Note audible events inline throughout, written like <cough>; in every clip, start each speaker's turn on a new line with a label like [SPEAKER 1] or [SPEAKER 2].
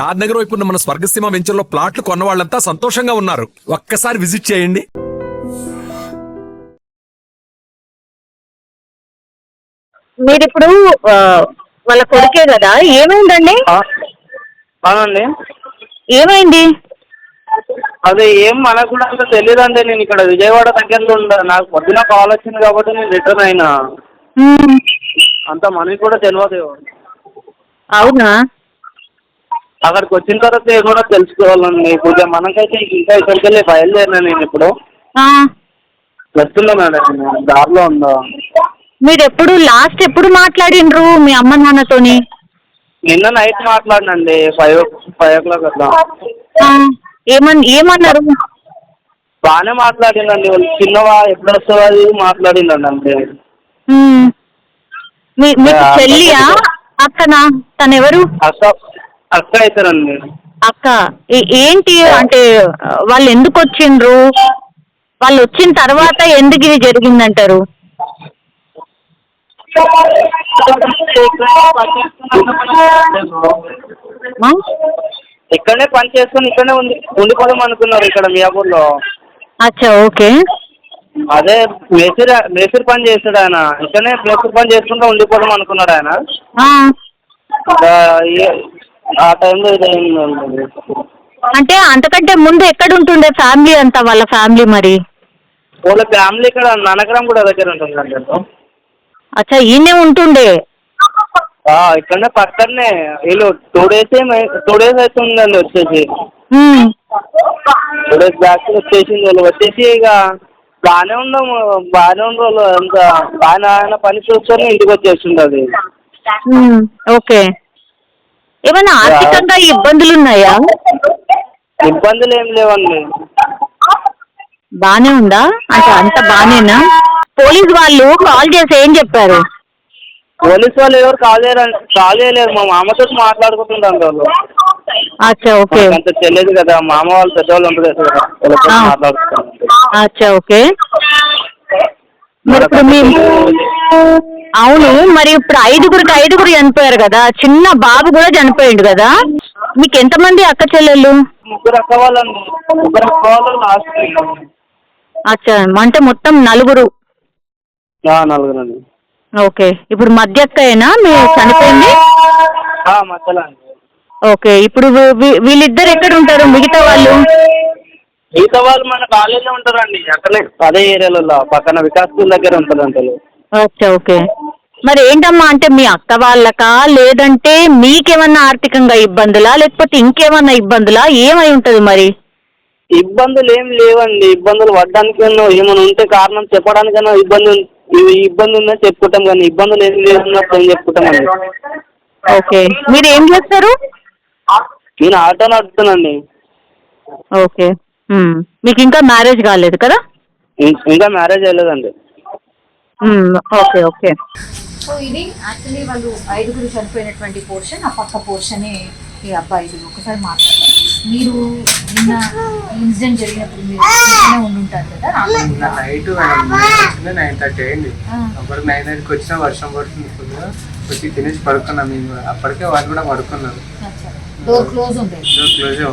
[SPEAKER 1] షాద్ నగర్ వైపు ఉన్న మన స్వర్గసీమ వెంచర్లో ప్లాట్లు కొన్న వాళ్ళంతా సంతోషంగా ఉన్నారు. ఒక్కసారి విజిట్ చేయండి.
[SPEAKER 2] మీరిప్పుడు ఆ, వాళ్ళ కొడుకే కదా? ఏమైందండి?
[SPEAKER 3] అవునండి
[SPEAKER 2] ఏమైంది?
[SPEAKER 3] అదే ఏం మనకు కూడా అంత తెలియదండి. నేను ఇక్కడ విజయవాడ దగ్గరలో ఉండ నాకు పొద్దున కాల్ వచ్చింది కాబట్టి నేను రిటర్న్ అయినా. అంత మనకి కూడా తెలియదు
[SPEAKER 2] అవునా?
[SPEAKER 3] అక్కడికి వచ్చిన తర్వాత కూడా తెలుసుకోవాలండి. కొంచెం మనకైతే ఇంకా ఇక్కడికి వెళ్ళి బయలుదేరినా నేను ఇప్పుడు. వస్తున్నా మేడం దారిలో ఉందా?
[SPEAKER 2] మీరు ఎప్పుడు లాస్ట్ ఎప్పుడు మాట్లాడిండ్రు మీ అమ్మ నాన్నతోని?
[SPEAKER 3] నిన్న నైట్ మాట్లాడినండి ఫైవ్ ఫైవ్ ఓ క్లాక్ అట్లా.
[SPEAKER 2] ఆ, ఏమన్ ఏమన్నారు?
[SPEAKER 3] బాగానే మాట్లాడిందండి వాళ్ళు చిన్నవా ఎప్పుడు వస్తావా అది మాట్లాడిందండి అంతే
[SPEAKER 2] మీ మీకు చెల్లియా అక్కనా? తను ఎవరు
[SPEAKER 3] అక్క అక్క అవుతారండి
[SPEAKER 2] అక్క ఏంటి అంటే వాళ్ళు ఎందుకు వచ్చిండ్రు? వాళ్ళు వచ్చిన తర్వాత ఎందుకు ఇది జరిగిందంటారు?
[SPEAKER 3] ఇక్కడనే పని చేసుకొని ఇక్కడనే ఉండి ఉండిపోదాం అనుకున్నారు ఇక్కడ మియాపూర్లో
[SPEAKER 2] అచ్చా ఓకే.
[SPEAKER 3] అదే మేస్త్రి మేస్త్రి పని చేస్తాడు ఆయన. ఇక్కడనే మేస్త్రి పని చేసుకుంటూ ఉండిపోదాం అనుకున్నాడు ఆయన.
[SPEAKER 2] ఆ,
[SPEAKER 3] టైంలో
[SPEAKER 2] అంటే అంతకంటే ముందు ఎక్కడ ఉంటుండే ఫ్యామిలీ అంతా వాళ్ళ ఫ్యామిలీ మరి?
[SPEAKER 3] వాళ్ళ ఫ్యామిలీ ఇక్కడ ననకరం కూడా దగ్గర ఉంటుందండి
[SPEAKER 2] అచ్చా ఈయనే ఉంటుండే?
[SPEAKER 3] ఆ, ఇక్కడనే పక్కనే వీళ్ళు టూ డేస్ టూ డేస్ అవుతుందండి వచ్చేసి.
[SPEAKER 2] ఉమ్,
[SPEAKER 3] టూ డేస్ బ్యాక్ వచ్చేసింది వాళ్ళు. వచ్చేసి ఇక బాగానే ఉన్నాము బాగానే ఉన్న వాళ్ళు. అంత ఆయన ఆయన పని చూసుకొని ఇంటికి వచ్చేసింది అది.
[SPEAKER 2] Um, okay. ఏమైనా ఆర్థికంగా ఇబ్బందులు ఉన్నాయా
[SPEAKER 3] ఇబ్బందులు ఏం లేవండి.
[SPEAKER 2] బానే ఉందా? అంటే అంత బానేనా? పోలీస్ వాళ్ళు కాల్ చేసి ఏం చెప్పారు?
[SPEAKER 3] పోలీస్ వాళ్ళు ఎవరు కాల్ చేయరండి కాల్ చేయలేరు. మా మామతో మాట్లాడుకుంటుంటారు వాళ్ళు.
[SPEAKER 2] అచ్చా ఓకే.
[SPEAKER 3] అంత తెలియదు కదా. మామ వాళ్ళు పెద్దవాళ్ళు ఉంటారు కదా. వాళ్ళతో
[SPEAKER 2] ఆ.
[SPEAKER 3] మాట్లాడుకుంటారు.
[SPEAKER 2] అచ్చా ఓకే. మరి ఇప్పుడు మీ అవును మరి ఇప్పుడు ఐదుగురికి ఐదుగురు చనిపోయారు కదా చిన్న బాబు కూడా చనిపోయిండు కదా. మీకు ఎంతమంది అక్క చెల్లెళ్ళు?
[SPEAKER 3] ముగ్గురు అక్క వాళ్ళండి. ముగ్గురు అక్క వాళ్ళు లాస్ట్
[SPEAKER 2] అచ్చా అంటే మొత్తం నలుగురు.
[SPEAKER 3] నలుగురండి.
[SPEAKER 2] ఓకే ఇప్పుడు మధ్య అక్కయేనా మీ చనిపోయింది?
[SPEAKER 3] ఆ, మధ్యలో అండి.
[SPEAKER 2] ఓకే ఇప్పుడు వీ- వీ- వీళ్ళిద్దరు ఎక్కడ ఉంటారు? మిగతా వాళ్ళు?
[SPEAKER 3] మిగతా వాళ్ళు మన కాలేజీలో ఉంటారండి. అక్కడే అదే ఏరియాలలో పక్కన వికాస్ స్కూల్ దగ్గర ఉంటారంట
[SPEAKER 2] ఓకే ఓకే. మరి ఏంటమ్మా అంటే మీ అక్క వాళ్ళకా? లేదంటే మీకేమన్నా ఆర్థికంగా ఇబ్బందులా? లేకపోతే ఇంకేమన్నా ఇబ్బందులా? ఏమై ఉంటది మరి?
[SPEAKER 3] ఇబ్బందులు ఏం లేవండి. ఇబ్బందులు పడ్డానికి ఏమైనా ఉంటే కారణం చెప్పడానికైనా ఇబ్బంది ఇబ్బంది ఉందని చెప్పుకుంటాం కానీ ఇబ్బందులు ఏం లేవున్నప్పుడు ఏం చెప్పుకుంటామండి
[SPEAKER 2] ఓకే. మీరు ఏం చేస్తారు?
[SPEAKER 3] నేను ఆటో నడుపుతానండి
[SPEAKER 2] ఓకే. మీకు ఇంకా మ్యారేజ్ కాలేదు కదా?
[SPEAKER 3] ఇంకా మ్యారేజ్ అయ్యలేదండి.
[SPEAKER 2] మ్మ్. Okay okay.
[SPEAKER 4] సో ఇది యాక్చువల్లీ వాళ్ళు ఐదుగురు చనిపోయినటువంటి పోర్షన్ ఆ పక్క పోర్షనే ఈ అబ్బాయిలు ఒకసారి మాట్లాడదాం. మీరు నిన్న ఇన్సిడెంట్ జరిగినప్పుడు మీరు ఉండుంటారు కదా
[SPEAKER 5] నిన్న నైట్ నైన్ థర్టీ అయింది.
[SPEAKER 4] ఆ.
[SPEAKER 5] అప్పటికి నైన్ థర్టీకి వచ్చినా వర్షం పడుతుంది ఫుల్గా వచ్చి తినేసి పడుకున్నాం మేము కూడా. అప్పటికే వాళ్ళు కూడా పడుకున్నారు.
[SPEAKER 4] డోర్ క్లోజ్ ఉంది
[SPEAKER 5] డోర్ క్లోజే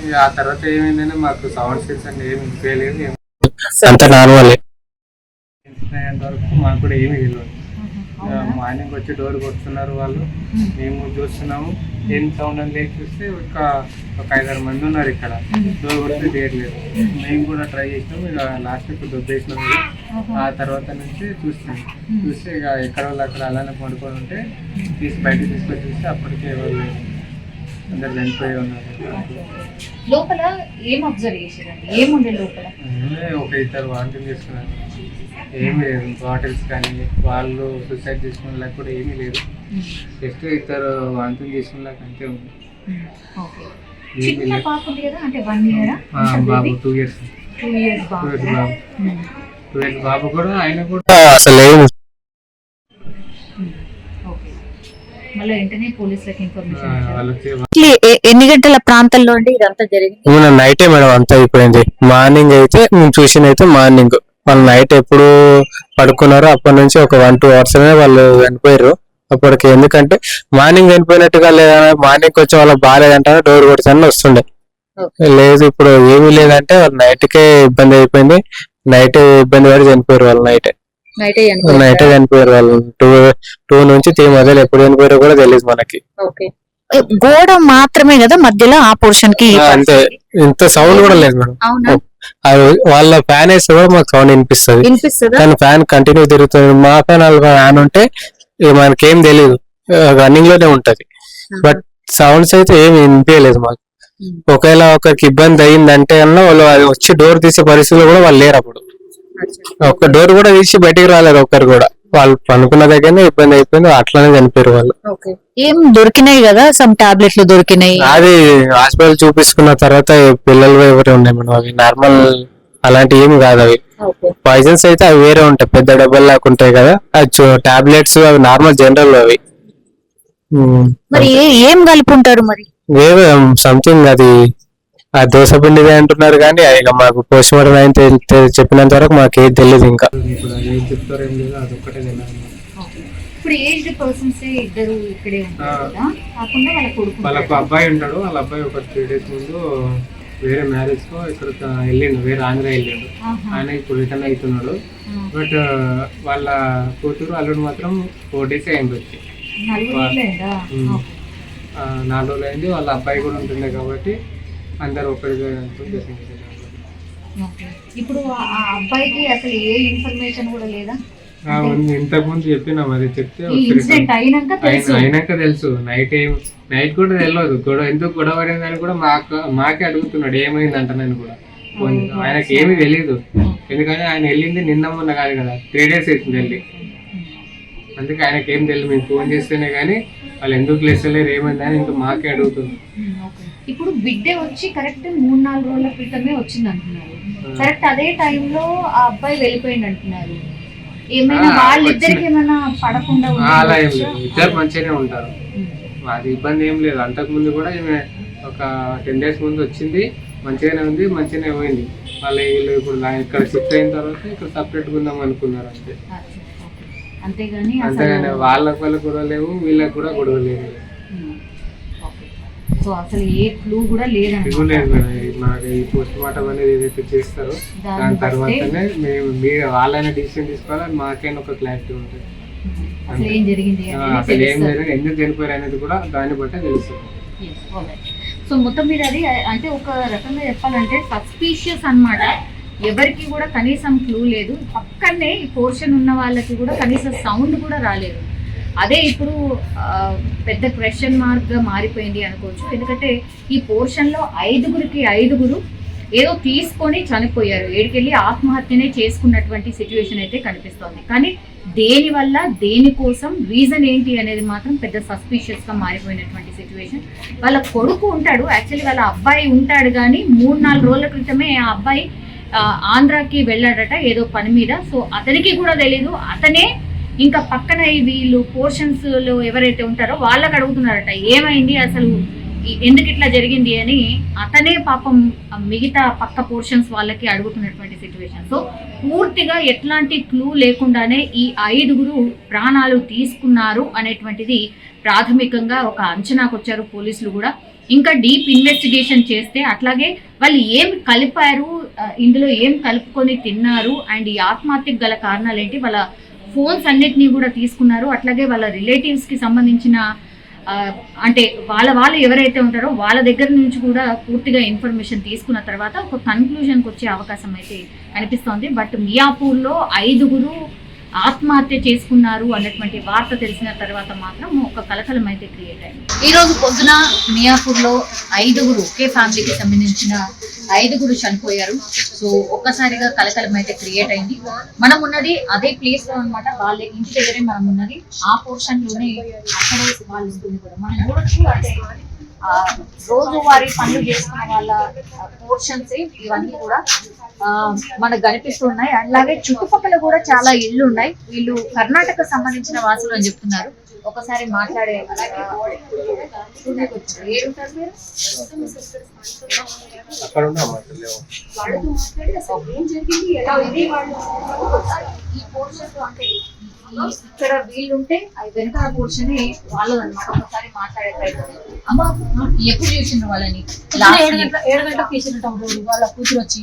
[SPEAKER 5] ఇక ఆ తర్వాత ఏమైందంటే మాకు సౌండ్ సిల్స్ అంటే ఏమి వినిపించలేదు ఏం
[SPEAKER 3] అంత నార్మల్
[SPEAKER 5] వినిపించినంత వరకు మాకు కూడా ఏమీ తెలియదు మార్నింగ్ వచ్చి డోర్ కొడుతున్నారు వాళ్ళు. మేము. చూస్తున్నాము. ఏం సౌండ్ అని లేచి చూస్తే ఒక ఒక ఐదారు మంది ఉన్నారు ఇక్కడ. డోర్ కొడితే తీయట్లేదు. మేము. కూడా ట్రై చేసినాం ఇక లాస్ట్ ఇప్పుడు దొబ్బేసినాం ఇక. ఆ తర్వాత నుంచి చూస్తాం చూస్తే ఇక ఎక్కడ వాళ్ళు అక్కడ అలానే పడుకొని ఉంటే తీసి బయటకు తీసుకొని చూస్తే అప్పటికే వాళ్ళు అందరు చనిపోయి ఉన్నారు.
[SPEAKER 4] లోపల ఏం అబ్జర్వ్ చేశారండి? ఏముండే లోపల?
[SPEAKER 5] ఒక ఇద్దరు వాంటింగ్ చేసుకున్నారు. ఏమీ లేదు. బాటిల్స్ కానీ వాళ్ళు సూసైడ్ చేసుకునేలా కూడా ఏమీ లేదు. జస్ట్ ఇద్దరు వాంటింగ్ చేసుకునేలాగా అంతే ఉంది.
[SPEAKER 4] ఓకే
[SPEAKER 5] ఏమీ
[SPEAKER 4] చిన్న
[SPEAKER 5] లేదు.
[SPEAKER 4] పాప ఉంది కదా అంటే వన్ ఇయర్
[SPEAKER 5] ఆ, బాబు two years
[SPEAKER 4] two years
[SPEAKER 5] two
[SPEAKER 4] బాబు.
[SPEAKER 5] ఇయర్స్ బాబు.
[SPEAKER 4] ఉమ్.
[SPEAKER 5] టూ ఇయర్స్ బాబు కూడా ఆయన కూడా.
[SPEAKER 3] అసలు
[SPEAKER 2] ఎ- ఎన్ని గంటల ప్రాంతంలో అండి ఇదంతా జరిగింది?
[SPEAKER 6] నైటే మేడం అంతా అయిపోయింది. మార్నింగ్ అయితే మేము చూసింది అయితే మార్నింగ్ వాళ్ళు నైట్ ఎప్పుడు పడుకున్నారో అప్పటి నుంచి ఒక వన్ టూ అవర్స్ వాళ్ళు చనిపోయారు అప్పటికి ఎందుకంటే మార్నింగ్ చనిపోయినట్టుగా లేదా మార్నింగ్ వచ్చి వాళ్ళకి బాగాలేదంటే డోర్ కొడుతాను వస్తుండే. లేదు ఇప్పుడు ఏమీ లేదంటే వాళ్ళు నైట్ కే ఇబ్బంది అయిపోయింది. నైట్ ఇబ్బంది పడి చనిపోయారు వాళ్ళు నైట్.
[SPEAKER 4] నైట్
[SPEAKER 6] చనిపోయారు? వాళ్ళు. టూ టూ నుంచి త్రీ మధ్యలో ఎప్పుడు చనిపోయారో కూడా తెలియదు మనకి.
[SPEAKER 4] గోడ మాత్రమే కదా మధ్యలో ఆ
[SPEAKER 6] పోర్షన్కి అంతే. ఇంత సౌండ్ కూడా లేదు మేడం. వాళ్ళ ఫ్యాన్ వేస్తే కూడా మాకు సౌండ్ వినిపిస్తుంది. కానీ ఫ్యాన్ కంటిన్యూ తిరుగుతుంది. మా ఫ్యాన్ వాళ్ళ ఫ్యాన్ ఉంటే మనకేం తెలియదు రన్నింగ్లోనే ఉంటది. బట్ సౌండ్స్ అయితే ఏమి వినిపించలేదు మాకు. ఒకవేళ ఒకరికి ఇబ్బంది అయిందంటే అన్న వాళ్ళు అది వచ్చి డోర్ తీసే పరిస్థితిలో కూడా వాళ్ళు లేరు అప్పుడు. ఒక్క డోర్ కూడా తీసి బయటికి రాలేరు ఒక్కరు కూడా. వాళ్ళు పనుకున్న దగ్గరనే ఇబ్బంది అయిపోయింది అట్లానే చనిపోయారు వాళ్ళు.
[SPEAKER 4] ఏం దొరికినాయి కదా సమ్ టాబ్లెట్లు దొరికినాయి.
[SPEAKER 6] అది హాస్పిటల్ చూపించుకున్న తర్వాత పిల్లలు ఎవరు ఉన్నాయి మేడం అవి నార్మల్ అలాంటి ఏమి కాదు అవి. పాయిజన్స్ అయితే అవి వేరే ఉంటాయి పెద్ద డబ్బులు లాగా ఉంటాయి కదా. అది టాబ్లెట్స్ అవి నార్మల్ జనరల్ అవి.
[SPEAKER 4] మరి ఏ- ఏం కలిపి ఉంటారు మరి
[SPEAKER 6] సంథింగ్ అది ఆ దోశ పిండిది అంటున్నారు కానీ ఇక మాకు పోస్ట్ మార్టం అయిన తె- తె- చెప్పినంత వరకు మాకు ఏది తెలియదు ఇంకా.
[SPEAKER 5] ఇప్పుడు అది ఏం చెప్తారో ఏం లేదు అదొక్కటే తెలియదు
[SPEAKER 4] ఇప్పుడు ఏజ్డ్ పర్సన్స్ ఇద్దరు ఇక్కడే ఉంటారు కదా కాకుండా వాళ్ళ కొడుకు
[SPEAKER 5] వాళ్ళకు అబ్బాయి ఉంటాడు వాళ్ళ అబ్బాయి ఒక త్రీ డేస్ ముందు వేరే మ్యారేజ్ కో ఇక్కడ వెళ్ళిండు వేరే ఆంధ్ర వెళ్ళిండు. ఆయన ఇప్పుడు రిటర్న్ అవుతున్నాడు. బట్ వాళ్ళ కూతురు అల్లుడు మాత్రం ఫోర్ డేస్ అయింది వచ్చి. నాలుగు రోజులు అయింది వాళ్ళ అబ్బాయి కూడా ఉంటుండే కాబట్టి అందరు
[SPEAKER 4] ఓకే. ఇప్పుడు ఆ అబ్బాయికి అసలు ఏ ఇన్ఫర్మేషన్ కూడా లేదా?
[SPEAKER 5] ఆ, ఉంది. ఇంతకు ముందు చెప్పినాం అది చెప్తే
[SPEAKER 4] అయినాక తెలుసు.
[SPEAKER 5] నైట్ ఏం నైట్ కూడా తెలియదు గొడవ ఎందుకు గొడవ పడిందని కూడా మాకు మాకే అడుగుతున్నాడు. ఏమైందంట నేను కూడా. ఆయనకి ఏమీ తెలియదు ఎందుకంటే ఆయన వెళ్ళింది నిన్న మొన్న కాదు కదా. త్రీ డేస్ అవుతుంది వెళ్ళి. అందుకే ఆయనకి ఏం తెలియదు మేము ఫోన్ చేస్తేనే కానీ వాళ్ళు ఎందుకు లేస్తలేరు ఏమైందని ఇంకా మాకే అడుగుతుంది.
[SPEAKER 4] ఇప్పుడు బిడ్డే వచ్చి కరెక్ట్ మూడు నాలుగు రోజుల క్రితమే వచ్చింది అంటున్నారు కరెక్ట్ అదే టైంలో ఆ అబ్బాయి వెళ్ళిపోయింది అంటున్నారు. ఏమైనా వాళ్ళిద్దరికి ఏమైనా పడకుండా
[SPEAKER 5] ఆ, అలా ఏం
[SPEAKER 4] ఉండొచ్చా?
[SPEAKER 5] లేదు. ఇద్దరు మంచిగానే ఉంటారు. అది ఇబ్బంది ఏం లేదు. అంతకు ముందు కూడా ఈమె ఒక టెన్ డేస్ ముందు వచ్చింది. మంచిగానే ఉంది మంచిగానే పోయింది. వాళ్ళు వీళ్ళు ఇప్పుడు ఇక్కడ షిఫ్ట్ అయిన తర్వాత ఇక్కడ సపరేట్గా ఉందాం అనుకున్నారు అంతే.
[SPEAKER 4] అంతేగాని
[SPEAKER 5] అంతేగాని వాళ్ళకి వాళ్ళకి గొడవ లేవు వీళ్ళకి కూడా గొడవ లేదు.
[SPEAKER 4] సో అసలు ఏ క్లూ కూడా లేదన్నమాట
[SPEAKER 5] ఇదిగో లేదు మేడం. ఇది మనకి ఈ పోస్ట్ మార్టం అనేది ఏదైతే చేస్తారో దాని తర్వాతనే మేము మీరు వాళ్ళైనా డిసిషన్ తీసుకోవాలి మాకైనా ఒక క్లారిటీ ఉంటుంది.
[SPEAKER 4] అసలు ఏం జరిగింది
[SPEAKER 5] అసలు ఏం
[SPEAKER 4] తెలుస్తుంది.
[SPEAKER 5] జరిగింది ఎందుకు చనిపోయారు అనేది కూడా దాన్ని బట్టే తెలుస్తుంది.
[SPEAKER 4] సో మొత్తం మీద అది అంటే ఒక రకంగా చెప్పాలంటే సస్పీషియస్ అన్నమాట. ఎవరికి కూడా కనీసం క్లూ లేదు. పక్కనే ఈ పోర్షన్ ఉన్న వాళ్ళకి కూడా కనీసం సౌండ్ కూడా రాలేదు. అదే ఇప్పుడు పెద్ద క్వశ్చన్ మార్క్గా మారిపోయింది అనుకోవచ్చు. ఎందుకంటే ఈ పోర్షన్లో ఐదుగురికి ఐదుగురు ఏదో తీసుకొని చనిపోయారు. ఏడికెళ్ళి ఆత్మహత్యనే చేసుకున్నటువంటి సిచ్యువేషన్ అయితే కనిపిస్తోంది. కానీ దేనివల్ల దేనికోసం రీజన్ ఏంటి అనేది మాత్రం పెద్ద సస్పీషియస్గా మారిపోయినటువంటి సిచ్యువేషన్ వాళ్ళ కొడుకు ఉంటాడు. యాక్చువల్లీ వాళ్ళ అబ్బాయి ఉంటాడు కానీ మూడు నాలుగు రోజుల క్రితమే ఆ అబ్బాయి ఆంధ్రాకి వెళ్ళాడట ఏదో పని మీద. సో అతనికి కూడా తెలీదు. అతనే ఇంకా పక్కన వీళ్ళు పోర్షన్స్లో ఎవరైతే ఉంటారో వాళ్ళకి అడుగుతున్నారట ఏమైంది అసలు? ఎందుకు ఇట్లా జరిగింది? అని అతనే పాపం మిగతా పక్క పోర్షన్స్ వాళ్ళకి అడుగుతున్నటువంటి సిచ్యువేషన్ సో పూర్తిగా ఎట్లాంటి క్లూ లేకుండానే ఈ ఐదుగురు ప్రాణాలు తీసుకున్నారు అనేటువంటిది ప్రాథమికంగా ఒక అంచనాకు వచ్చారు పోలీసులు కూడా. ఇంకా డీప్ ఇన్వెస్టిగేషన్ చేస్తే అట్లాగే వాళ్ళు ఏం కలిపారు ఇందులో ఏం కలుపుకొని తిన్నారు అండ్ ఈ ఆత్మహత్యకు గల కారణాలు ఏంటి వాళ్ళ ఫోన్స్ అన్నిటినీ కూడా తీసుకున్నారు. అట్లాగే వాళ్ళ రిలేటివ్స్కి సంబంధించిన అంటే వాళ్ళ వాళ్ళు ఎవరైతే ఉంటారో వాళ్ళ దగ్గర నుంచి కూడా పూర్తిగా ఇన్ఫర్మేషన్ తీసుకున్న తర్వాత ఒక కన్క్లూజన్కి వచ్చే అవకాశం అయితే కనిపిస్తోంది. బట్ మియాపూర్లో ఐదుగురు ఆత్మహత్య చేసుకున్నారు అన్నటువంటి వార్త తెలిసిన తర్వాత మాత్రం ఒక కలకలం అయితే క్రియేట్ అయింది. ఈ రోజు పొద్దున మియాపూర్లో ఐదుగురు ఒకే ఫ్యామిలీకి సంబంధించిన ఐదుగురు చనిపోయారు. సో ఒక్కసారిగా కలకలం అయితే క్రియేట్ అయింది. మనం ఉన్నది అదే ప్లేస్లో అన్నమాట. వాళ్ళ ఇంటి దగ్గరే మనం ఉన్నది. ఆ పోర్షన్లోనే అక్కడే వాళ్ళు ఉంటుంది కూడా రోజువారీ పనులు చేసుకున్న వాళ్ళ పోర్షన్స్ ఇవన్నీ కూడా మనకు కనిపిస్తున్నాయి. అలాగే చుట్టుపక్కల కూడా చాలా ఇళ్ళు ఉన్నాయి. వీళ్ళు కర్ణాటక సంబంధించిన వాసులు అని చెప్తున్నారు. ఒకసారి మాట్లాడే ఈ పోర్షన్ అంటే ఇక్కడ వీళ్ళుంటే అది వెనకాల కూర్చొని వాళ్ళు అనమాట ఒకసారి మాట్లాడే ప్రయత్నం. అమ్మ ఎప్పుడు చూసిండ్రు వాళ్ళని?
[SPEAKER 7] ఏడు? గంటల ఏడు గంటలకు తీసినట్టు వాళ్ళ కూతురు వచ్చి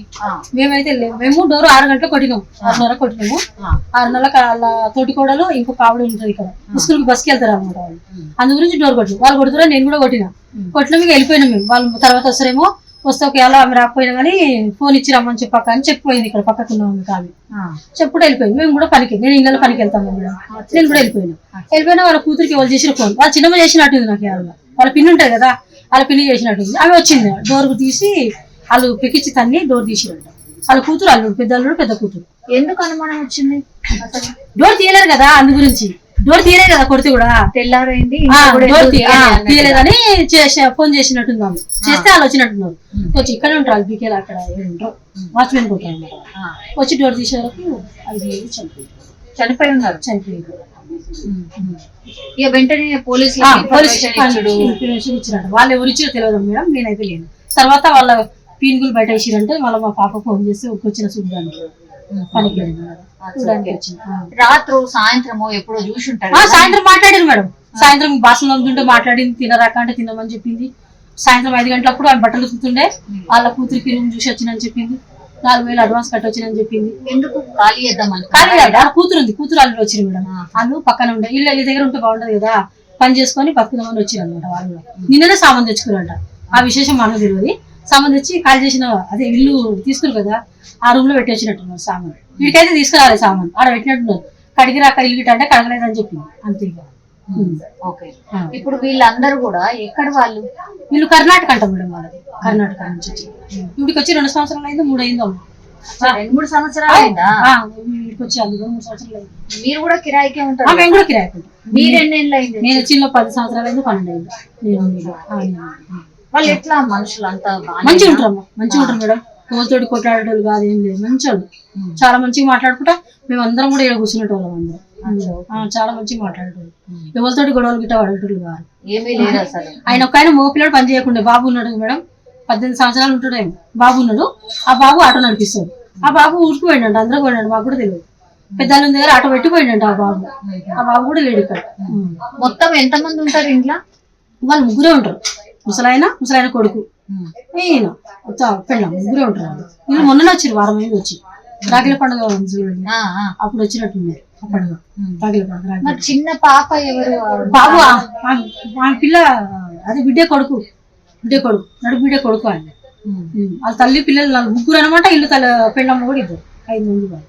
[SPEAKER 7] మేమైతే లేవు. మేము డోర్ ఆరు గంటలకు కొట్టినాం. ఆరున్నర కొట్టినాము.
[SPEAKER 4] ఆ.
[SPEAKER 7] ఆరున్నరకు వాళ్ళ తోటి కోడలు ఇంకో కావిడ ఉంటుంది ఇక్కడ. స్కూల్కి బస్కి వెళ్తారు అనమాట వాళ్ళు. అందు గురించి డోర్ కొట్టిన వాళ్ళు కొడుతున్నా నేను కూడా కొట్టిన. కొట్టిన మీకు వెళ్ళిపోయినాం మేము. వాళ్ళు తర్వాత వస్తారేమో వస్తే ఒకవేళ ఆమె రాకపోయినా కానీ ఫోన్ ఇచ్చి రమ్మని చెప్పాక అని చెప్పిపోయింది ఇక్కడ పక్కకు ఉన్న ఆమె ఆమె
[SPEAKER 4] ఆ.
[SPEAKER 7] చెప్పుడు వెళ్ళిపోయింది మేము కూడా పనికి నేను ఇళ్ళ పనికి వెళ్తాము మేడం నేను కూడా వెళ్ళిపోయినా. వెళ్ళిపోయినా వాళ్ళ కూతురికి వాళ్ళు చేసిన ఫోన్. వాళ్ళ చిన్నమ్మ చేసినట్టుంది నాకు ఇవాళ. వాళ్ళ పిన్ని ఉంటుంది కదా వాళ్ళ పిన్ని చేసినట్టుంది. ఆమె వచ్చింది. డోర్ తీసి వాళ్ళు పికిచ్చి తన్ని డోర్ తీసిరంట. వాళ్ళ కూతురు అల్లుడు పెద్ద అల్లుడు పెద్ద కూతురు.
[SPEAKER 4] ఎందుకు అనుమానం వచ్చింది?
[SPEAKER 7] డోర్ తీయలేరు కదా అందు గురించి. డోర్ తీయలేదు కదా కొడితే కూడా?
[SPEAKER 4] తెల్లారైంది
[SPEAKER 7] ఆ,
[SPEAKER 4] ఇంకా కూడా
[SPEAKER 7] డోర్
[SPEAKER 4] ఎందుకు
[SPEAKER 7] తీ- ఆ,
[SPEAKER 4] తీయలేదు అన్నట్టుగా.
[SPEAKER 7] తీయలేదని చేసే- ఫోన్ చేసినట్టుంది ఆమె చేస్తే వాళ్ళు వచ్చినట్టున్నారు. వచ్చి ఇక్కడ ఉంటారు బీకేలు అక్కడ ఉంటారు వాచ్మెన్ కొట్టారు వచ్చి డోర్ తీసే వరకు అది చనిపోయింది.
[SPEAKER 4] చనిపోయి ఉన్నారు.
[SPEAKER 7] చనిపోయింది.
[SPEAKER 4] ఇక వెంటనే పోలీసులు
[SPEAKER 7] ఆ, పోలీస్ ఇన్ఫర్మేషన్ ఇచ్చినట్టు. వాళ్ళు ఎవరు ఇచ్చారో తెలియదు మేడం నేనైతే లేను. తర్వాత వాళ్ళ పీనుగులు బయట వేసిరంటే వాళ్ళ మా పాప ఫోన్ చేసి వచ్చిన చూడడానికి. పనికి వచ్చింది.
[SPEAKER 4] రాత్రు సాయంత్రము ఎప్పుడో చూసి ఉంటారు.
[SPEAKER 7] సాయంత్రం మాట్లాడారు మేడం. సాయంత్రం బాసం అమ్ముతుంటే మాట్లాడింది తినరాక అంటే తినమని చెప్పింది. సాయంత్రం ఐదు గంటలప్పుడు ఆమె బట్టలు ఉతుకుతుండే వాళ్ళ కూతురికి రూమ్ చూసి వచ్చినని చెప్పింది. నాలుగు వేలు అడ్వాన్స్ కట్టొచ్చినని చెప్పింది.
[SPEAKER 4] ఎందుకు? ఖాళీ చేద్దామని
[SPEAKER 7] కానీ కదా కూతురు ఉంది కూతురు అల్లుడు వచ్చింది మేడం. వాళ్ళు పక్కన ఉండే ఇల్లు ఇల్లు దగ్గర ఉంటే బాగుంటది కదా. పని చేసుకొని బతుకుదామని వచ్చిరు అనమాట వాళ్ళు. నిన్ననే సామాన్ తెచ్చుకున్నారంట. ఆ విశేషం మనకు తెలియదు. సామాన్ తెచ్చి కాల్ చేసిన అదే ఇల్లు తీసుకురు కదా ఆ రూమ్లో పెట్టి వచ్చినట్టున్నారు సామాన్. వీడికైతే తీసుకురాలేదు సామాన్. ఆడ పెట్టినట్టున్నారు. కడిగి రాక ఇల్లు గిట్ట అంటే కడగలేదని చెప్పింది అంతే.
[SPEAKER 4] ఓకే. ఇప్పుడు వీళ్ళందరూ కూడా ఎక్కడ వాళ్ళు?
[SPEAKER 7] వీళ్ళు కర్ణాటక అంట మేడం వాళ్ళది. కర్ణాటక నుంచి వచ్చి. వీడికి వచ్చి రెండు సంవత్సరాలు అయిందో మూడు అయిందో?
[SPEAKER 4] రెండు మూడు సంవత్సరాలు అయిందా?
[SPEAKER 7] వీడికి వచ్చి అందులో మూడు సంవత్సరాలు అయింది.
[SPEAKER 4] మీరు కూడా కిరాయికే ఉంటారు.
[SPEAKER 7] మేము కూడా కిరాయకుంటాం
[SPEAKER 4] మీరెన్నేళ్ళు అయింది?
[SPEAKER 7] నేను వచ్చిన పది సంవత్సరాలు అయింది పన్నెండు అయింది.
[SPEAKER 4] వాళ్ళు ఎట్లా మనుషులు అంతా
[SPEAKER 7] మంచిగా ఉంటారమ్మా మంచిగా ఉంటారు మేడం. రోజుతోటి కొట్లాడేటోళ్ళు కాదు ఏం లేదు. మంచి చాలా మంచిగా మాట్లాడుకుంటా మేము అందరం. కూడా ఇక్కడ కూర్చునేటోళ్ళం అందరం చాలా మంచిగా మాట్లాడేటోళ్ళు. ఎవరితోటి గొడవలు గిట్ట పడేటోళ్ళు కాదు.
[SPEAKER 4] ఏమీ లేదు అసలు.
[SPEAKER 7] ఆయన ఒక ఆయన మోపిలాడు పని చేయకుండా బాబు ఉన్నాడు మేడం. పద్దెనిమిది సంవత్సరాలు ఉంటాడు ఆయన. బాబు ఉన్నాడు. ఆ బాబు ఆటో నడిపిస్తాడు. ఆ బాబు ఊరికి పోయిండంట అందరూ పోయినాడు మాకు కూడా తెలియదు. పెద్దల దగ్గర ఆటో పెట్టి పోయిండంట ఆ బాబు. ఆ బాబు కూడా లేడు ఇక్కడ.
[SPEAKER 4] మొత్తం ఎంత మంది ఉంటారు ఇంట్లో?
[SPEAKER 7] వాళ్ళు ముగ్గురే ఉంటారు. ముసలాయన ముసలాయన కొడుకు. ఈయన? పెళ్ళాం ముగ్గురే ఉంటారు వాళ్ళు. మొన్ననే వచ్చారు వారం అయింది వచ్చి. రాగిల పండుగ ఉంది చూడండి. అప్పుడు వచ్చినట్టున్నారు పండుగ. రాగిల పండుగ
[SPEAKER 4] చిన్న పాప ఎవరు?
[SPEAKER 7] బాబు ఆ పిల్ల అదే బిడ్డే కొడుకు. బిడ్డే కొడుకు నడు బిడ్డే కొడుకు ఆయన. వాళ్ళ తల్లి పిల్లలు నాలుగు ముగ్గురు అనమాట ఇల్లు తల పెళ్ళమ్మ కూడా ఇద్దరు ఐదు మంది వాళ్ళు.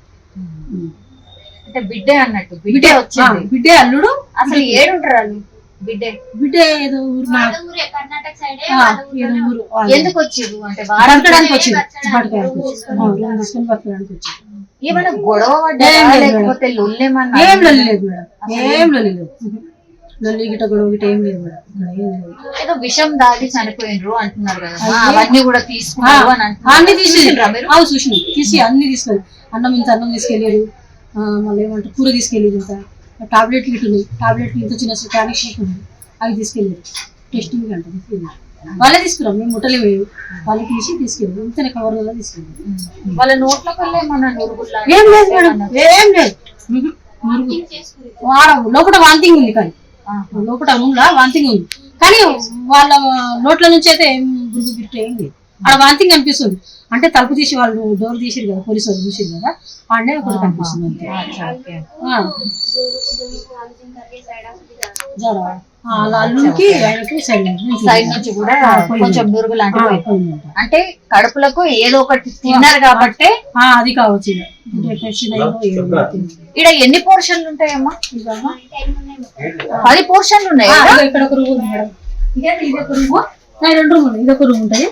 [SPEAKER 4] అంటే బిడ్డే అన్నట్టు బిడ్డే
[SPEAKER 7] ఆ,
[SPEAKER 4] వచ్చింది.
[SPEAKER 7] బిడ్డే అల్లుడు
[SPEAKER 4] అసలు ఏడుంటారు వాళ్ళు? బిడ్డే.
[SPEAKER 7] బిడ్డే ఏదో ఊరు నా- ఆ, ఏదో ఊరు వాళ్ళు.
[SPEAKER 4] ఎందుకు వచ్చిర్రు? అంటే వారం
[SPEAKER 7] బతకడానికి వచ్చింది బతకడానికి వచ్చింది ఆ, రూమ్ తీసుకొని బతకడానికి వచ్చింది
[SPEAKER 4] ఏమైనా గొడవ పడ్డా?
[SPEAKER 7] ఏం లేదు మేడం.
[SPEAKER 4] లేకపోతే లొల్లేమన్నా
[SPEAKER 7] ఏం లొల్లి లేదు మేడం. ఏం లొల్లి లేదు. లొల్లి గిట్ట గొడవ గిట్ట ఏం లేదు మేడం. ఇక్కడ ఏం లేదు.
[SPEAKER 4] ఏదో విషం దాగి చనిపోయినరు అంటున్నారు కదా అవన్నీ కూడా తీసుకున్నారు
[SPEAKER 7] అన్ని తీసి
[SPEAKER 4] చూసిండ్రా మీరు?
[SPEAKER 7] అవి చూసినాం. తీసి అన్ని తీసుకెళ్ళి అన్నం ఇంత అన్నం తీసుకెళ్ళారు మళ్ళీ ఏమంటారు? కూర తీసుకెళ్ళేది ఇంత. టాబ్లెట్లు ఇటు ఉన్నాయి టాబ్లెట్లు ఇంత చిన్న టానిక్ షీట్ ఉంది. అవి తీసుకెళ్ళారు. టెస్టింగ్ అంట వాళ్ళే తీసుకురాం మేము ముట్టలే వేయు వాళ్ళు తీసి తీసుకెళ్ళారు. ఇంతనే కవర్ వల్ల తీసుకెళ్ళారు.
[SPEAKER 4] వాళ్ళ నోట్ల నురుగుల్లా
[SPEAKER 7] ఏం లేదు మేడం. ఏం లేదు. వారం. లోపల వాంతింగ్ ఉంది కానీ. లోపల రూమ్లో వాంతింగ్ ఉంది. కానీ వాళ్ళ నోట్ల నుంచి అయితే ఏం గుర్తు గిట్ట ఏం లేదు. ఆడ వాంతింగ్ అనిపిస్తుంది. అంటే తలుపు తీసి వాళ్ళు డోర్ తీసిరు కదా పోలీసు వాళ్ళు చూసిరు కదా ఆడనే ఒకటి కనిపిస్తుంది అంతే. అల్లుడికి ఆయనకి సైడ్ నుంచి.
[SPEAKER 4] కూడా. కొంచెం నురుగు లాంటివి. అంటే. కడుపులకు ఏదో ఒకటి తిన్నారు కాబట్టి
[SPEAKER 7] ఆ, అది కావచ్చు.
[SPEAKER 4] ఇక్కడ ఎన్ని పోర్షన్లు ఉంటాయమ్మా. పది పోర్షన్లు ఉన్నాయి?
[SPEAKER 7] ఇక్కడ ఒక రూమ్ ఉంది మేడం. ఇదే ఇది ఒక రూమ్? రెండు రూమ్ ఉన్నాయి ఇది ఒక రూమ్ ఉంటాయి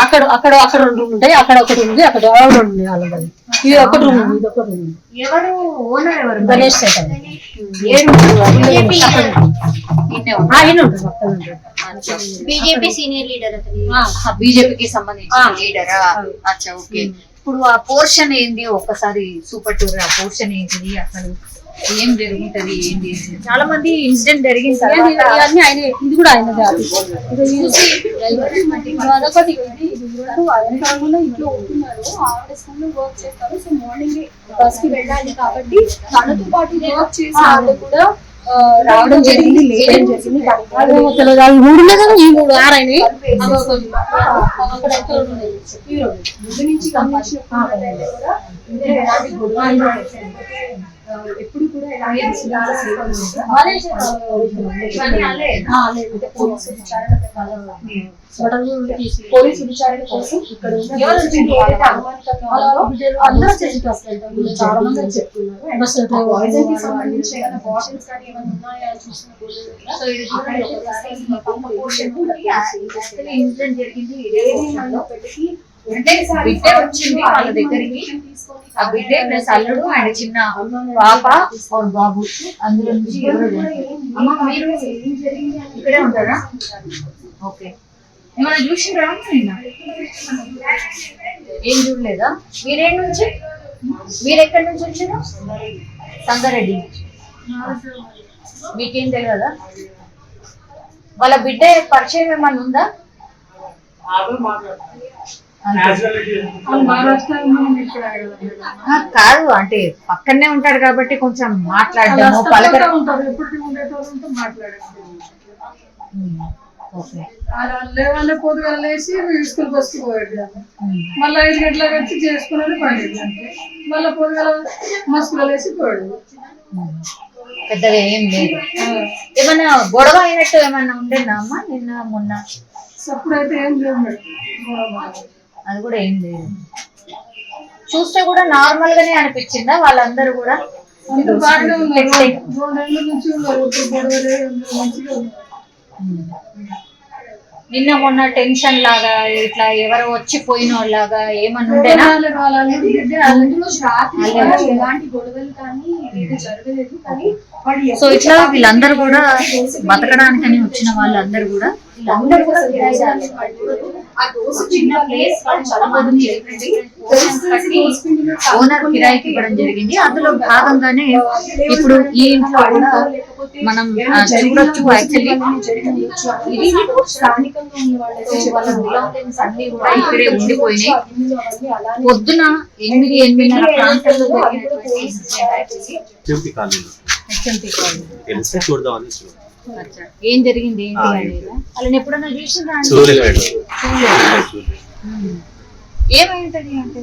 [SPEAKER 7] అక్కడ అక్కడ అక్కడ రెండు రూమ్ ఉంటాయి అక్కడ ఒకటి ఉంది అక్కడ రెండు ఉన్నాయి వాళ్ళది ఇది ఒక రూమ్ ఉంది ఇది ఒక రూమ్ ఉంది.
[SPEAKER 4] ఎవరు? ఓనర్ ఎవరు
[SPEAKER 7] Ganesh Seth.
[SPEAKER 8] BJP. Senior leader అతని.
[SPEAKER 7] ఆ,
[SPEAKER 4] బీజేపీకి సంబంధించిన లీడరా అచ్చా ఓకే. ఇప్పుడు ఆ పోర్షన్ ఏంది? ఒక్కసారి సూపర్ టూర్ ఆ పోర్షన్ ఏంటిది? అసలు ఏం జరుగుతుంది ఏంటి. చాలా మంది ఇన్సిడెంట్ జరిగిన
[SPEAKER 7] ఇవన్నీ ఆయన ఇది కూడా అదొకటి ఆయన కాకుండా ఇంట్లో ఉంటున్నారు ఆవిడ స్కూల్లో వర్క్ చేస్తారు. సో మార్నింగ్ బస్కి వెళ్ళాలి కాబట్టి తనతో పాటు వర్క్ చేసే వాళ్ళు కూడా రావడం జరిగింది తెలియదు మూడు కదా ఈ మూడు. ఆరైన ముందు నుంచి కూడా ఎప్పుడు కూడా ఎలాంటి పోలీసు విచారణ కోసం ఇక్కడ అందరూ చేసి చాలా మంది చెప్తున్నారు బస్ పాయిజన్కి సంబంధించి ఏమైనా బాటిల్స్ కానీ ఏమైనా ఉన్నాయా చూసినప్పుడు
[SPEAKER 4] సో ఇది చూడండి ఇన్సిడెంట్ జరిగింది ఇదే portion లో. అంటే బిడ్డ వచ్చింది వాళ్ళ దగ్గరికి ఆ బిడ్డే ప్లస్ అల్లుడు అండ్ చిన్న పాప और బాబు. అందులో నుంచి అమ్మ మీరు ఇక్కడే ఉంటారా? ఓకే. ఏమైనా చూసిండ్రా నిన్న? ఏం చూడలేదా? మీరేం నుంచి? మీరు ఎక్కడి నుంచి వచ్చారు సంగారెడ్డి మీకేం తెలియదా వాళ్ళ బిడ్డ పరిచయం ఏమన్నా ఉందా? ఆ, కాదు అంటే పక్కనే ఉంటాడు కాబట్టి కొంచెం
[SPEAKER 9] పొద్దుగా లేచి స్కూల్ బస్కి పోయాడు మళ్ళీ ఐదు గంటలకు వచ్చి చేసుకుని పడేది మళ్ళీ పొద్దుగా మస్కులో లేచి పోయాడు
[SPEAKER 4] ఉమ్. పెద్దగా ఏం లేదు. ఏమన్నా గొడవ అయినట్టు ఏమన్నా ఉండేనా అమ్మ నిన్న మొన్న?
[SPEAKER 9] అప్పుడైతే ఏం లేదు మేడం.
[SPEAKER 4] అది కూడా ఏం లేదు. చూస్తే కూడా నార్మల్ గానే అనిపించిందా? వాళ్ళందరూ కూడా నిన్న మొన్న టెన్షన్ లాగా ఇట్లా ఎవరో వచ్చి పోయిన వాళ్ళలాగా ఏమన్నా ఉండేనా సో ఇట్లా వీళ్ళందరూ కూడా బతకడానికని వచ్చిన వాళ్ళందరూ కూడా
[SPEAKER 7] అందరూ కూడా
[SPEAKER 4] ఓనర్ కిరాయికి ఇవ్వడం జరిగింది. అందులో భాగంగానే ఇప్పుడు ఈ ఇంట్లో కూడా మనం చూడొచ్చు యాక్చువల్లీ ఇక్కడే ఉండిపోయినాయి పొద్దున ఎనిమిది ఎనిమిదిన్నర ప్రాంతంలో జరిగినటువంటి ఇన్సిడెంట్ ఏం జరిగింది? ఏంటి అనేది వాళ్ళని ఎప్పుడన్నా చూసిందా. ఏమైంటది అంటే?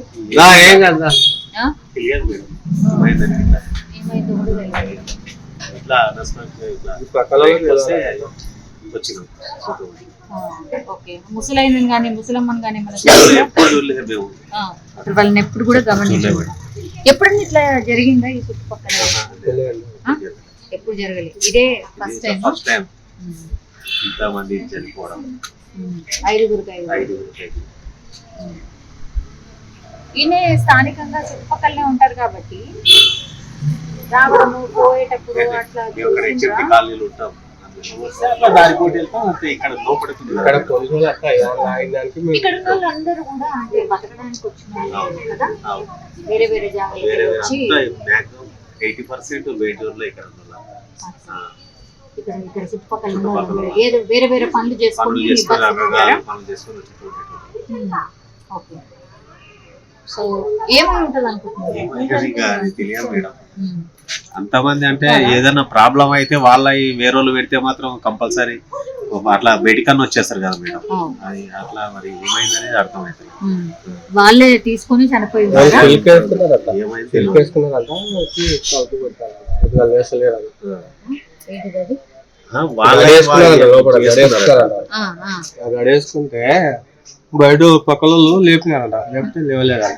[SPEAKER 6] ఏం కదా.
[SPEAKER 4] ఏమైందో? కూడా తెలియదు.
[SPEAKER 10] ఇట్లా
[SPEAKER 4] ముసలైన కానీ ముసలమ్మని కానీ అసలు వాళ్ళని ఎప్పుడు కూడా గమనించలేదు. ఎప్పుడన్నా ఇట్లా జరిగిందా ఈ చుట్టుపక్కల? ఎప్పుడు జరగలేదు. ఇదే ఫస్ట్ టైం
[SPEAKER 10] ఫస్ట్ టైం ఇంతమంది చనిపోవడం.
[SPEAKER 4] ఐదుగురికి ఐదు
[SPEAKER 10] ఐదుగురు ఐదుగురు.
[SPEAKER 4] ఈయన స్థానికంగా చుట్టుపక్కలనే ఉంటారు కాబట్టి రావడము పోయేటప్పుడు అట్లా?
[SPEAKER 10] కాలనీలో ఉంటాం. ఇక్కడ
[SPEAKER 4] వాళ్ళందరూ కూడా అంటే బతకడానికి వచ్చిన వాళ్ళే కదా?
[SPEAKER 10] అవును.
[SPEAKER 4] వేరే వేరే వచ్చి
[SPEAKER 10] ఎయిటీ పర్సెంట్ వేటూరులో ఇక్కడ
[SPEAKER 4] ఇక్కడ ఇక్కడ చుట్టుపక్కల ఉన్న వాళ్ళు ఏదో వేరే వేరే పనులు చేసుకొని ఓకే. సో ఏమై ఉంటుంది అనుకుంటున్నారు
[SPEAKER 10] అంతమంది అంటే ఏదైనా ప్రాబ్లం అయితే వాళ్ళ వేరే వాళ్ళు పెడితే మాత్రం కంపల్సరీ అట్లా బయటికన్నా వచ్చేస్తారు కదా మేడం. అది అట్లా మరి ఏమైందనేది అర్థమవుతుంది.
[SPEAKER 4] వాళ్ళే తీసుకొని చనిపోయి
[SPEAKER 6] వాళ్ళు
[SPEAKER 4] ఉన్నారా?
[SPEAKER 6] పిలిపేసుకున్నారట
[SPEAKER 10] ఏమైంది? ఆ,
[SPEAKER 4] ఆ
[SPEAKER 6] గడేసుకుంటే బయట పక్కల లేపినారంట లేపితే లేవలేదంట.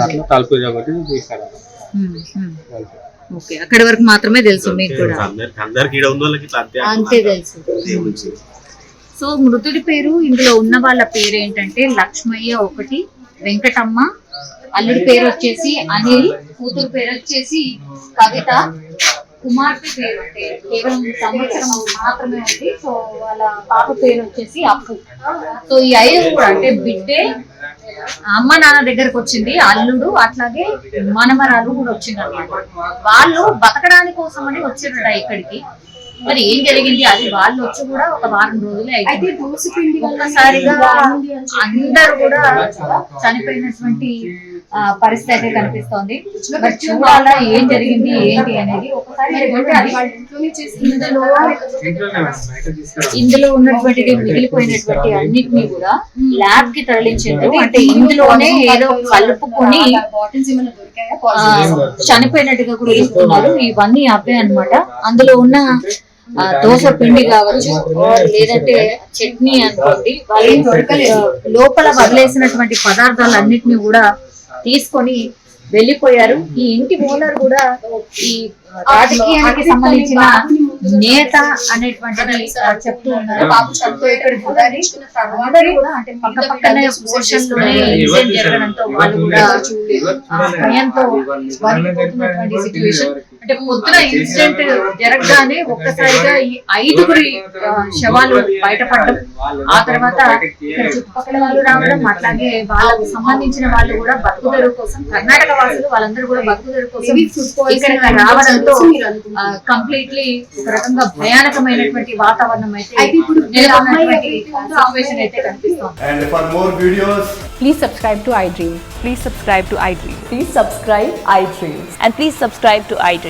[SPEAKER 6] అట్లా తలుపు కాబట్టి తీసారంట.
[SPEAKER 4] ఓకే అక్కడి వరకు మాత్రమే తెలుసు మీకు కూడా.
[SPEAKER 10] అంతే
[SPEAKER 4] తెలుసు. సో మృతుడి పేరు ఇందులో ఉన్న వాళ్ళ పేరు ఏంటంటే లక్ష్మయ్య ఒకటి వెంకటమ్మ అల్లుడి పేరు వచ్చేసి అనిల్ కూతురు పేరు వచ్చేసి కవిత కుమార్తె పేరు అంటే కేవలం సంవత్సరం మాత్రమే ఉంది. సో వాళ్ళ పాప పేరు వచ్చేసి అప్పు. సో ఈ ఐదు కూడా అంటే బిడ్డే అమ్మ నాన్న దగ్గరకు వచ్చింది అల్లుడు అట్లాగే మనమరాలు కూడా వచ్చింది అనమాట వాళ్ళు బతకడానికి కోసం అని వచ్చిరట ఇక్కడికి. మరి ఏం జరిగింది? అది వాళ్ళు వచ్చి కూడా ఒక వారం రోజులే అయితే ఒక్కసారిగా అందరూ కూడా చనిపోయినటువంటి పరిస్థితి అయితే కనిపిస్తోంది. మరి చూడాలా ఏం జరిగింది ఏంటి అనేది ఇందులో ఇందులో ఉన్నటువంటిది మిగిలిపోయినటువంటి అన్నిటిని కూడా ల్యాబ్కి తరలించారు అంటే ఇందులోనే ఏదో కలుపుకొని చనిపోయినట్టుగా కూడా చెప్తున్నారు ఇవన్నీ అవే అన్నమాట. అందులో ఉన్న ఆ, దోస పిండి కావచ్చు లేదంటే చట్నీ అనుకోండి వాళ్ళు లోపల వదిలేసినటువంటి పదార్థాలు అన్నిటిని కూడా తీసుకొని వెళ్ళిపోయారు. ఈ ఇంటి ఓనర్ కూడా ఈ రాజకీయానికి సంబంధించిన నేత అనేటువంటిది చెప్తూ ఉన్నారు. అందరూ కూడా అంటే పక్క పక్కనే పోర్షన్లోనే జరగడంతో వాళ్ళు కూడా ఆ, భయంతో సిచ్యువేషన్ అంటే పొద్దున ఇన్సిడెంట్ జరగగానే <laughs> ఒక్కసారిగా ఈ ఐదుగురి శవాలు బయటపడడం ఆ తర్వాత ఇక్కడ చుట్టుపక్కల వాళ్ళు రావడం అట్లాగే వాళ్ళకు సంబంధించిన వాళ్ళు కూడా బతుకుదెరువు కోసం కర్ణాటక వాసులు వాళ్ళందరూ కూడా బతుకుదెరువు కోసం ఇక్కడికి రావడంతో కంప్లీట్లీ ఒక రకంగా భయానకమైనటువంటి వాతావరణం అయితే సిచ్యువేషన్ అయితే కనిపిస్తోంది
[SPEAKER 11] Please subscribe to iDream.
[SPEAKER 12] Please subscribe to iDream.
[SPEAKER 11] Please subscribe iDream.
[SPEAKER 12] And please subscribe to iDream.